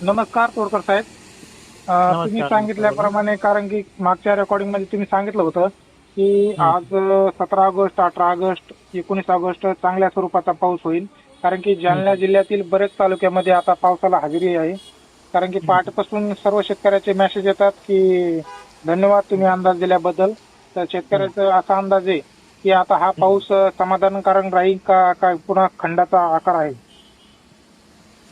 नमस्कार तोडकर साहेब. अ, तुम्ही सांगितल्याप्रमाणे कारण की मागच्या रेकॉर्डिंगमध्ये तुम्ही सांगितलं होतं की आज सतरा ऑगस्ट अठरा ऑगस्ट एकोणीस ऑगस्ट चांगल्या स्वरूपाचा पाऊस होईल. कारण की जालना जिल्ह्यातील बरेच तालुक्यामध्ये आता पावसाला हजेरी आहे. कारण की पहाटेपासून सर्व शेतकऱ्याचे मेसेज येतात की धन्यवाद तुम्ही अंदाज दिल्याबद्दल. तर शेतकऱ्याचा असा अंदाज आहे की आता हा पाऊस अ, समाधानकारक राहील का काय पुन्हा खंडाचा आकार आहे?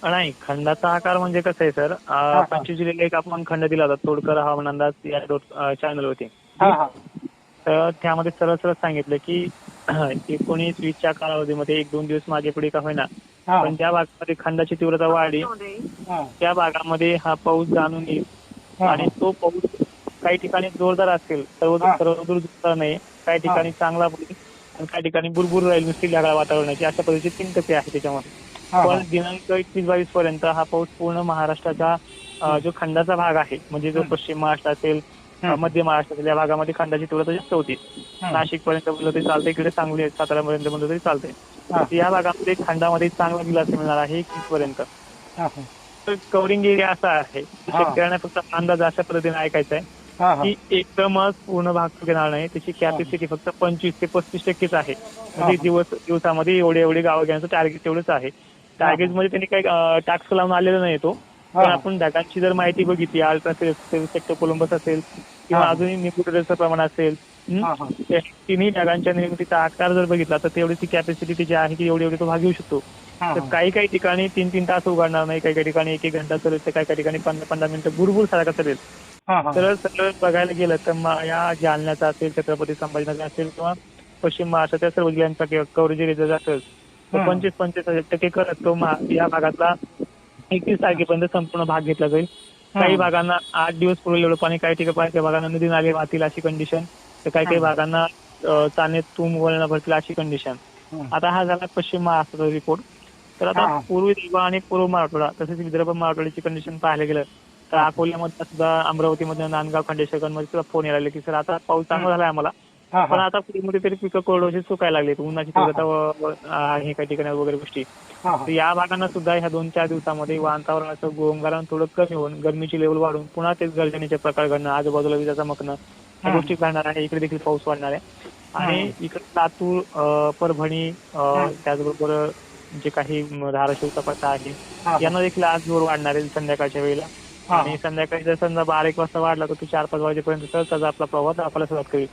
नाही खंडाचा आकार म्हणजे कसं आहे सर? हा. पंचवीस जुलैला एक आपण खंड दिला होता तोडकर हवामान अंदाज या चॅनल होते हा हा. तर त्यामध्ये सरळ सरळ सांगितलं की एकोणीस वीसच्या कालावधीमध्ये एक दोन दिवस मागे पुढे का होईना हा. पण ज्या भागामध्ये खंडाची तीव्रता वाढली. हा. त्या भागामध्ये हा पाऊस जाणून येईल. हा. आणि तो पाऊस काही ठिकाणी जोरदार असेल सर्व हा. सर्वदूर जोरदार नाही काही ठिकाणी चांगला पडेल आणि काही ठिकाणी बुरबुर राहील नुसती ढगाळ वातावरणाची. अशा पद्धतीचे तीन टप्पे आहेत त्याच्यामध्ये. हा, पण हा. दिनांक एकवीस बावीस पर्यंत हा पाऊस पूर्ण महाराष्ट्राचा जो खंडाचा भाग आहे म्हणजे जो हम्म. पश्चिम महाराष्ट्र असेल अं, हम्म. मध्य महाराष्ट्र असेल या भागामध्ये खंडाची तीव्रता जास्त होती हम्म. नाशिक पर्यंत बोललं तरी चालतंय इकडे सांगली सातारा पर्यंत बोललं तरी चालतंय हा. तर या भागामध्ये खंडामध्ये चांगला दिलासा मिळणार आहे एकवीस पर्यंत हा, हा. तर कव्हरिंग एरिया असा आहे की हा. शेतकऱ्यांना फक्त अंदाज अशा पद्धतीने ऐकायचा आहे हा, हा. की एकदमच पूर्ण भाग घेणार नाही त्याची कॅपॅसिटी फक्त पंचवीस ते पस्तीस टक्केच आहे म्हणजे. दिवस दिवसामध्ये एवढे एवढे गावं घेण्याचं टार्गेट तेवढंच आहे टार्गेटमध्ये त्यांनी काही टास्क लावून आलेला नाही तो पण. आपण ढगांची जर माहिती बघितली अल्ट्रा सेक्टर कोलंबस असेल किंवा. अजूनही निकुटचं प्रमाण असेल तिन्ही ढगांच्या निर्मितीचा आकार जर बघितला तर तेवढी ती कॅपॅसिटी त्याची आहे की एवढी एवढी तो भाग घेऊ शकतो तर. काही काही ठिकाणी तीन तीन तास उघडणार नाही काही काही ठिकाणी एक एक घंटा चालेल तर काही काही ठिकाणी पंधरा पंधरा मिनिटं बुरबुर सारखा चालेल. सरळ सरळ बघायला गेलं तर या जालन्याचा असेल छत्रपती संभाजीनगर असेल किंवा पश्चिम महाराष्ट्राच्या सर्व जिल्ह्यांचा कव्हरेज एरिया असेल हम्म. पंचवीस पंचवीस टक्के करत तो मा- या भागातला एकतीस तारखेपर्यंत संपूर्ण भाग घेतला जाईल काही. भागांना आठ दिवस पुरेल एवढं पाणी काही ठिकाणी काही भागांना नदी नाले वाहतील अशी कंडिशन तर काही काही. भागांना चाने तुम वळणं भरतील अशी कंडिशन. आता हा झाला पश्चिम महाराष्ट्राचा रिपोर्ट तर. आता पूर्व विदर्भ आणि पूर्व मराठवाडा तसेच विदर्भ मराठवाड्याची कंडिशन पाहायला गेलं तर. अकोल्यामध्ये सुद्धा अमरावतीमध्ये नांदगाव खंडेश्वरमध्ये सुद्धा फोन यायला लागले की सर आता पाऊस चांगला झालाय आम्हाला पण. आता मध्ये तरी पिकं कोरडोशी सुकायला लागली उन्हाची. तीव्रता आहे काही ठिकाणी वगैरे गोष्टी. तर या भागांना सुद्धा ह्या दोन चार दिवसामध्ये वातावरणाचं गोंगारण थोडं कमी होऊन गरमीची लेवल वाढून पुन्हा तेच गर्जनीचे प्रकार घडणं आजूबाजूला विजा चमकणं या. गोष्टी घडणार आहे इकडे देखील पाऊस वाढणार आहे आणि. इकडे लातूर परभणी. त्याचबरोबर जे काही धाराशिवचा पट्टा आहे. यांना देखील आज जोर वाढणार आहे संध्याकाळच्या वेळेला. आणि संध्याकाळी जर समजा बारा एक वाजता वाढला तर तो चार पाच वाजेपर्यंत त्याचा आपला प्रभाव दाखवायला सुरुवात करेल.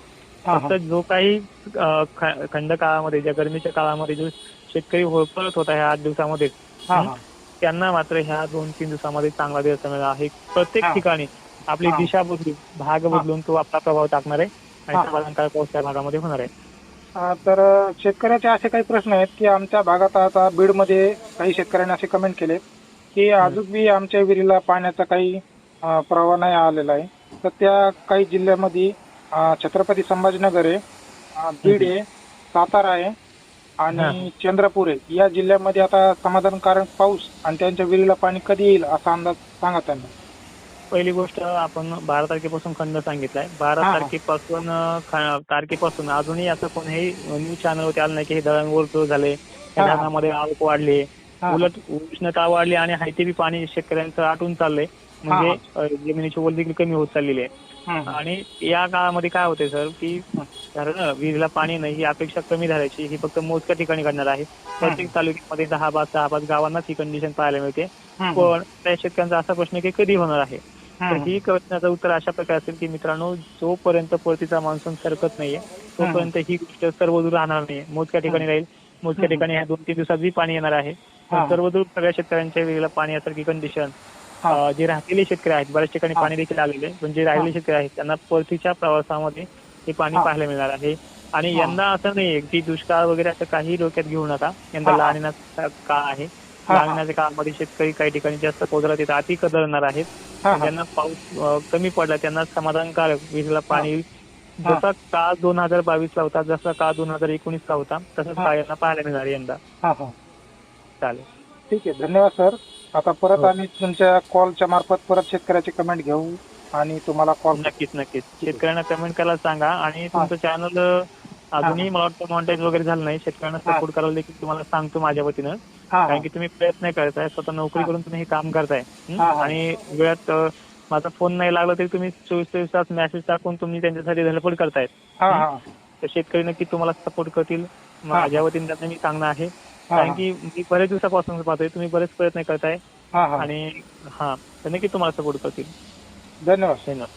फक्त जो काही खंड काळामध्ये ज्या गरमीच्या काळामध्ये जो शेतकरी होळपळत होता ह्या आठ दिवसामध्ये. त्यांना मात्र ह्या दोन तीन दिवसामध्ये चांगला दिवस मिळणार आहे प्रत्येक. ठिकाणी आपली. दिशा बदलून भाग. बदलून तो आपला प्रभाव टाकणार आहे आणि. समाधानकारक पाऊस त्या भागामध्ये होणार आहे तर शेतकऱ्याचे असे काही प्रश्न आहेत की आमच्या भागात आता बीडमध्ये काही शेतकऱ्यांनी असे कमेंट केले की अजून बी आमच्या विहिरीला पाण्याचा काही प्रवाह नाही आलेला आहे तर त्या काही जिल्ह्यामध्ये छत्रपती संभाजीनगर आहे बीड आहे सातारा आहे आणि चंद्रपूर आहे या जिल्ह्यामध्ये आता समाधानकारक पाऊस आणि त्यांच्या विहिरीला पाणी कधी येईल असा अंदाज सांगा त्यांना पहिली गोष्ट आपण बारा तारखेपासून खंड सांगितलाय बारा. तारखेपासून तारखेपासून अजूनही असं कोणीही न्यूज चॅनलवरती आलं नाही की हे धरण झाले. धरणामध्ये वाढली हा. उलट उष्णता वाढली आणि हायते बी पाणी शेतकऱ्यांचं आटून चाललंय म्हणजे जमिनीची ओल देखील कमी होत चाललेली आहे. आणि या काळामध्ये काय होते सर की धरण विहिरीला पाणी नाही ही अपेक्षा कमी झाल्याची ही फक्त मोजक्या ठिकाणी घडणार आहे. प्रत्येक तालुक्यामध्ये दहा पाच सहा पाच गावांनाच ही कंडिशन पाहायला मिळते. पण त्या शेतकऱ्यांचा असा प्रश्न की कधी होणार आहे? तर हं. प्रश्नाचं उत्तर अशा प्रकारे असेल की मित्रांनो जोपर्यंत परतीचा मान्सून सरकत नाहीये तोपर्यंत ही गोष्ट सर्वदूर राहणार नाहीये. मोजक्या ठिकाणी राहील. मोजक्या. ठिकाणी ह्या दोन तीन दिवसात बी पाणी येणार आहे. सर्वदूर सगळ्या शेतकऱ्यांच्या वेळेला पाणी यासारखी कंडिशन हा. जे राहिलेले शेतकरी आहेत बऱ्याच ठिकाणी. पाणी देखील आलेले पण जे राहिलेले शेतकरी आहेत त्यांना परतीच्या प्रवासामध्ये हे पाणी. पाहायला मिळणार आहे आणि. यंदा असं नाहीये की दुष्काळ वगैरे असं काही डोक्यात घेऊ नका यंदा. लहानीचा काळ आहे. लहानीच्या काळामध्ये शेतकरी काही ठिकाणी जास्त पोदरात येतात अति कदरणार आहेत. ज्यांना पाऊस कमी पडला त्यांना समाधानकारक विहिरीला पाणी येईल. जसा काळ दोन हजार बावीस ला होता जसा काळ दोन हजार एकोणीस ला होता तसंच. काळ यांना पाहायला मिळणार यंदा. चालेल ठीक आहे धन्यवाद सर आता परत हो. आम्ही तुमच्या कॉलच्या मार्फत परत शेतकऱ्याचे कमेंट घेऊ आणि तुम्हाला कॉल नक्कीच नक्कीच. शेतकऱ्यांना कमेंट करायला सांगा. आणि. तुमचं चॅनल अजूनही मला वाटतं मॉनिटाईज वगैरे झालं नाही. शेतकऱ्यांना. सपोर्ट करायला देखील तुम्हाला सांगतो माझ्या वतीनं. कारण की तुम्ही प्रयत्न करताय. स्वतः नोकरी. करून तुम्ही हे काम करताय. आणि वेळात माझा फोन नाही लागला तरी तुम्ही चोवीस चोवीस तास मेसेज टाकून तुम्ही त्यांच्यासाठी धडपड करतायत. तर शेतकरी नक्की तुम्हाला सपोर्ट करतील. माझ्या वतीने त्यांना मी सांगणं आहे. कारण की मी बरेच दिवसापासून पाहतोय तुम्ही बरेच प्रयत्न करताय. हा हा. आणि हा तर नक्की तुम्हाला सपोर्ट करतील? धन्यवाद. धन्यवाद.